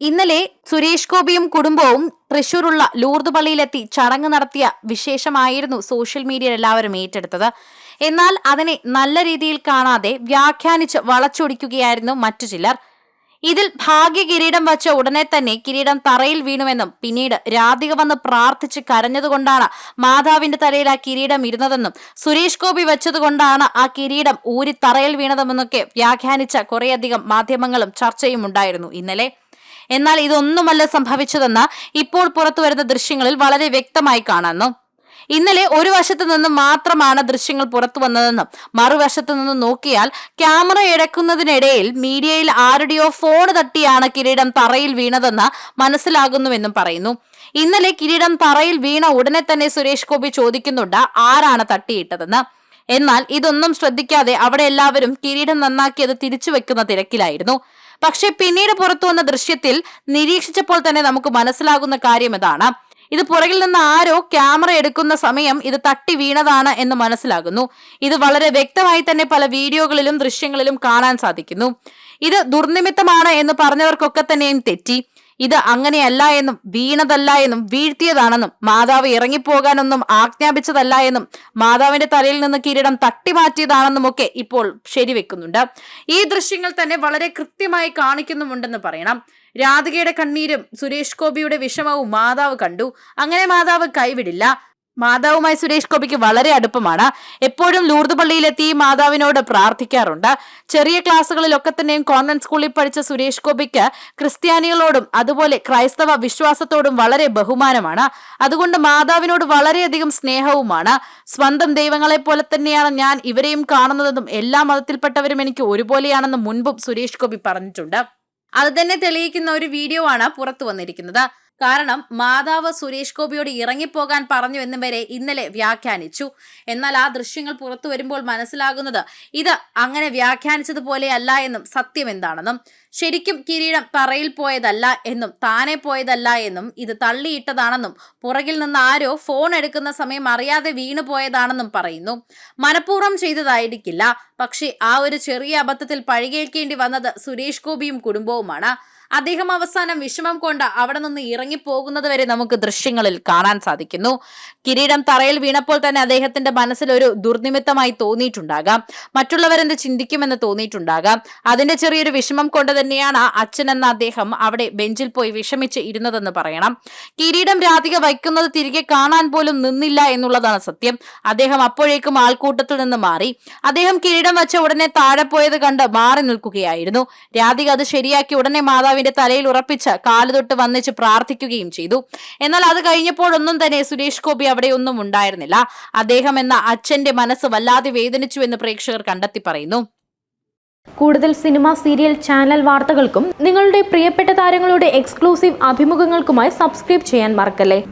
ഇന്നലെ സുരേഷ് ഗോപിയും കുടുംബവും തൃശൂരുള്ള ലൂർദ് പള്ളിയിലെത്തി ചടങ്ങ് നടത്തിയ വിശേഷമായിരുന്നു സോഷ്യൽ മീഡിയയിൽ എല്ലാവരും ഏറ്റെടുത്തത്. എന്നാൽ അതിനെ നല്ല രീതിയിൽ കാണാതെ വ്യാഖ്യാനിച്ച് വളച്ചൊടിക്കുകയായിരുന്നു മറ്റു ചിലർ. ഇതിൽ ഭാഗ്യ കിരീടം വച്ച ഉടനെ തന്നെ കിരീടം തറയിൽ വീണുവെന്നും പിന്നീട് രാധിക വന്ന് പ്രാർത്ഥിച്ച് കരഞ്ഞതുകൊണ്ടാണ് മാതാവിന്റെ തലയിൽ ആ കിരീടം ഇരുന്നതെന്നും സുരേഷ് ഗോപി വെച്ചതുകൊണ്ടാണ് ആ കിരീടം ഊരി തറയിൽ വീണതെന്നൊക്കെ വ്യാഖ്യാനിച്ച കുറേയധികം മാധ്യമങ്ങളും ചർച്ചയും ഉണ്ടായിരുന്നു ഇന്നലെ. എന്നാൽ ഇതൊന്നുമല്ല സംഭവിച്ചതെന്ന് ഇപ്പോൾ പുറത്തു വരുന്ന ദൃശ്യങ്ങളിൽ വളരെ വ്യക്തമായി കാണുന്നു. ഇന്നലെ ഒരു വശത്ത് നിന്ന് മാത്രമാണ് ദൃശ്യങ്ങൾ പുറത്തു വന്നതെന്നും മറുവശത്ത് നിന്ന് നോക്കിയാൽ ക്യാമറ എടുക്കുന്നതിനിടയിൽ മീഡിയയിൽ ആരുടെയോ ഫോൺ തട്ടിയാണ് കിരീടം തറയിൽ വീണതെന്ന് മനസ്സിലാകുന്നുവെന്നും പറയുന്നു. ഇന്നലെ കിരീടം തറയിൽ വീണ ഉടനെ തന്നെ സുരേഷ് ഗോപി ചോദിക്കുന്നുണ്ട് ആരാണ് തട്ടിയിട്ടതെന്ന്. എന്നാൽ ഇതൊന്നും ശ്രദ്ധിക്കാതെ അവിടെ എല്ലാവരും കിരീടം നന്നാക്കി അത് തിരിച്ചു വെക്കുന്ന തിരക്കിലായിരുന്നു. പക്ഷെ പിന്നീട് പുറത്തു വന്ന ദൃശ്യത്തിൽ നിരീക്ഷിച്ചപ്പോൾ തന്നെ നമുക്ക് മനസ്സിലാകുന്ന കാര്യം ഇതാണ്. ഇത് പുറകിൽ നിന്ന് ആരോ ക്യാമറ എടുക്കുന്ന സമയം ഇത് തട്ടി വീണതാണ് എന്ന് മനസ്സിലാകുന്നു. ഇത് വളരെ വ്യക്തമായി തന്നെ പല വീഡിയോകളിലും ദൃശ്യങ്ങളിലും കാണാൻ സാധിക്കുന്നു. ഇത് ദുർനിമിത്തമാണ് എന്ന് പറഞ്ഞവർക്കൊക്കെ തന്നെയും തെറ്റി. ഇത് അങ്ങനെയല്ല എന്നും വീണതല്ല എന്നും വീഴ്ത്തിയതാണെന്നും മാതാവ് ഇറങ്ങിപ്പോകാനൊന്നും ആജ്ഞാപിച്ചതല്ല എന്നും മാതാവിന്റെ തലയിൽ നിന്ന് കിരീടം തട്ടിമാറ്റിയതാണെന്നും ഒക്കെ ഇപ്പോൾ ശരിവെക്കുന്നുണ്ട്. ഈ ദൃശ്യങ്ങൾ തന്നെ വളരെ കൃത്യമായി കാണിക്കുന്നുമുണ്ടെന്ന് പറയണം. രാധികയുടെ കണ്ണീരും സുരേഷ് ഗോപിയുടെ വിഷമവും മാതാവ് കണ്ടു. അങ്ങനെ മാതാവ് കൈവിടില്ല. മാതാവുമായി സുരേഷ് ഗോപിക്ക് വളരെ അടുപ്പമാണ്. എപ്പോഴും ലൂർദ് പള്ളിയിലെത്തി മാതാവിനോട് പ്രാർത്ഥിക്കാറുണ്ട്. ചെറിയ ക്ലാസ്സുകളിലൊക്കെ തന്നെയും കോൺവെന്റ് സ്കൂളിൽ പഠിച്ച സുരേഷ് ഗോപിക്ക് ക്രിസ്ത്യാനികളോടും അതുപോലെ ക്രൈസ്തവ വിശ്വാസത്തോടും വളരെ ബഹുമാനമാണ്. അതുകൊണ്ട് മാതാവിനോട് വളരെയധികം സ്നേഹവുമാണ്. സ്വന്തം ദൈവങ്ങളെ പോലെ തന്നെയാണ് ഞാൻ ഇവരെയും കാണുന്നതെന്നും എല്ലാ മതത്തിൽപ്പെട്ടവരും എനിക്ക് ഒരുപോലെയാണെന്നും മുൻപും സുരേഷ് ഗോപി പറഞ്ഞിട്ടുണ്ട്. അത് തന്നെ തെളിയിക്കുന്ന ഒരു വീഡിയോ ആണ് പുറത്തു വന്നിരിക്കുന്നത്. കാരണം മാതാവ് സുരേഷ് ഗോപിയോട് ഇറങ്ങിപ്പോകാൻ പറഞ്ഞു എന്നും വരെ ഇന്നലെ വ്യാഖ്യാനിച്ചു. എന്നാൽ ആ ദൃശ്യങ്ങൾ പുറത്തു വരുമ്പോൾ മനസ്സിലാകുന്നത് ഇത് അങ്ങനെ വ്യാഖ്യാനിച്ചതുപോലെ അല്ല എന്നും സത്യം എന്താണെന്നും ശരിക്കും കിരീടം തറയിൽ പോയതല്ല എന്നും താനെ പോയതല്ല എന്നും ഇത് തള്ളിയിട്ടതാണെന്നും പുറകിൽ നിന്ന് ആരോ ഫോൺ എടുക്കുന്ന സമയം അറിയാതെ വീണു പോയതാണെന്നും പറയുന്നു. മനഃപൂർവം ചെയ്തതായിരിക്കില്ല. പക്ഷേ ആ ഒരു ചെറിയ അബദ്ധത്തിൽ പഴികേൽക്കേണ്ടി വന്നത് സുരേഷ് ഗോപിയും കുടുംബവുമാണ്. അദ്ദേഹം അവസാനം വിഷമം കൊണ്ട് അവിടെ നിന്ന് ഇറങ്ങിപ്പോകുന്നത് വരെ നമുക്ക് ദൃശ്യങ്ങളിൽ കാണാൻ സാധിക്കുന്നു. കിരീടം തറയിൽ വീണപ്പോൾ തന്നെ അദ്ദേഹത്തിന്റെ മനസ്സിൽ ഒരു ദുർനിമിത്തമായി തോന്നിയിട്ടുണ്ടാകാം. മറ്റുള്ളവരെന്ത് ചിന്തിക്കുമെന്ന് തോന്നിയിട്ടുണ്ടാകാം. അതിന്റെ ചെറിയൊരു വിഷമം കൊണ്ട് തന്നെയാണ് അച്ഛൻ എന്ന അദ്ദേഹം അവിടെ ബെഞ്ചിൽ പോയി വിഷമിച്ച് ഇരുന്നതെന്ന് പറയണം. കിരീടം രാധിക വയ്ക്കുന്നത് തിരികെ കാണാൻ പോലും നിന്നില്ല എന്നുള്ളതാണ് സത്യം. അദ്ദേഹം അപ്പോഴേക്കും ആൾക്കൂട്ടത്തിൽ നിന്ന് മാറി. അദ്ദേഹം കിരീടം വെച്ച ഉടനെ താഴെ പോയത് കണ്ട് മാറി നിൽക്കുകയായിരുന്നു. രാധിക അത് ശരിയാക്കി ഉടനെ മാതാവിന്റെ തലയിൽ ഉറപ്പിച്ച് കാലുതൊട്ട് വന്നിച്ച് പ്രാർത്ഥിക്കുകയും ചെയ്തു. എന്നാൽ അത് കഴിഞ്ഞപ്പോഴൊന്നും തന്നെ സുരേഷ് ഗോപി അവിടെ ഒന്നും ഉണ്ടായിരുന്നില്ല. അദ്ദേഹം എന്ന അച്ഛന്റെ മനസ്സ് വല്ലാതെ വേദനിച്ചു എന്ന് പ്രേക്ഷകർ കണ്ടെത്തി പറയുന്നു. കൂടുതൽ സിനിമ സീരിയൽ ചാനൽ വാർത്തകൾക്കും നിങ്ങളുടെ പ്രിയപ്പെട്ട താരങ്ങളുടെ എക്സ്ക്ലൂസീവ് അഭിമുഖങ്ങൾക്കുമായി സബ്സ്ക്രൈബ് ചെയ്യാൻ മറക്കല്ലേ?